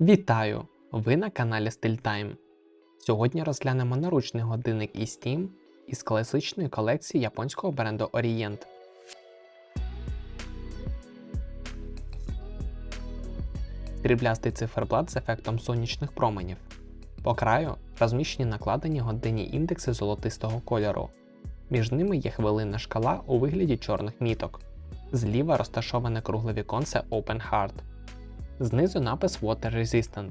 Вітаю! Ви на каналі StillTime. Сьогодні розглянемо наручний годинник із Steam із класичної колекції японського бренду Orient. Сріблястий циферблат з ефектом сонячних променів. По краю розміщені накладені годинні індекси золотистого кольору. Між ними є хвилинна шкала у вигляді чорних міток. Зліва розташоване кругле віконце Open Heart. Знизу напис Water Resistant.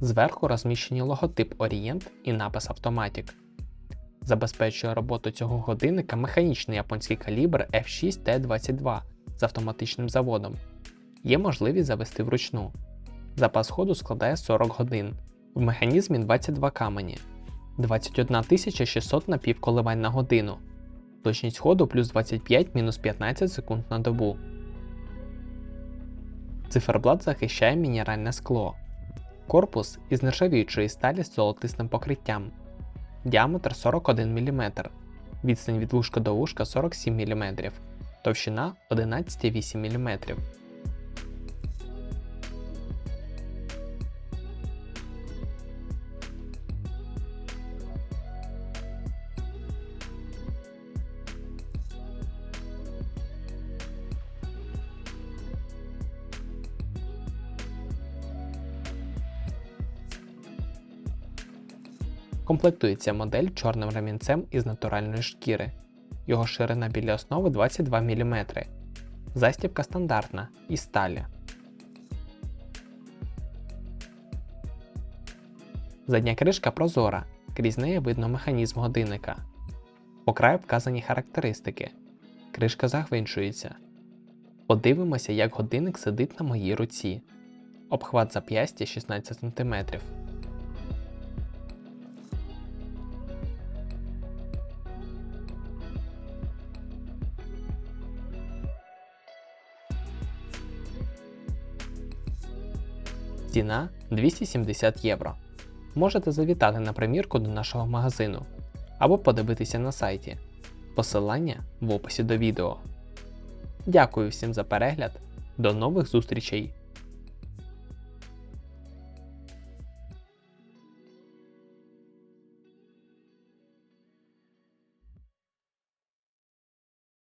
Зверху розміщені логотип Orient і напис Automatic. Забезпечує роботу цього годинника механічний японський калібр F6T22 з автоматичним заводом. Є можливість завести вручну. Запас ходу складає 40 годин. В механізмі 22 камені, 21 600 напівколивань на годину. Точність ходу плюс 25-15 секунд на добу. Циферблат захищає мінеральне скло. Корпус із нержавіючої сталі з золотистим покриттям. Діаметр 41 мм. Відстань від вушка до вушка 47 мм. Товщина 11,8 мм. Комплектується модель чорним ремінцем із натуральної шкіри. Його ширина біля основи 22 мм. Застібка стандартна із сталі. Задня кришка прозора, крізь неї видно механізм годинника. По краю вказані характеристики. Кришка загвинчується. Подивимося, як годинник сидить на моїй руці. Обхват зап'ястя 16 см. Ціна 270 євро. Можете завітати на примірку до нашого магазину або подивитися на сайті. Посилання в описі до відео. Дякую всім за перегляд. До нових зустрічей!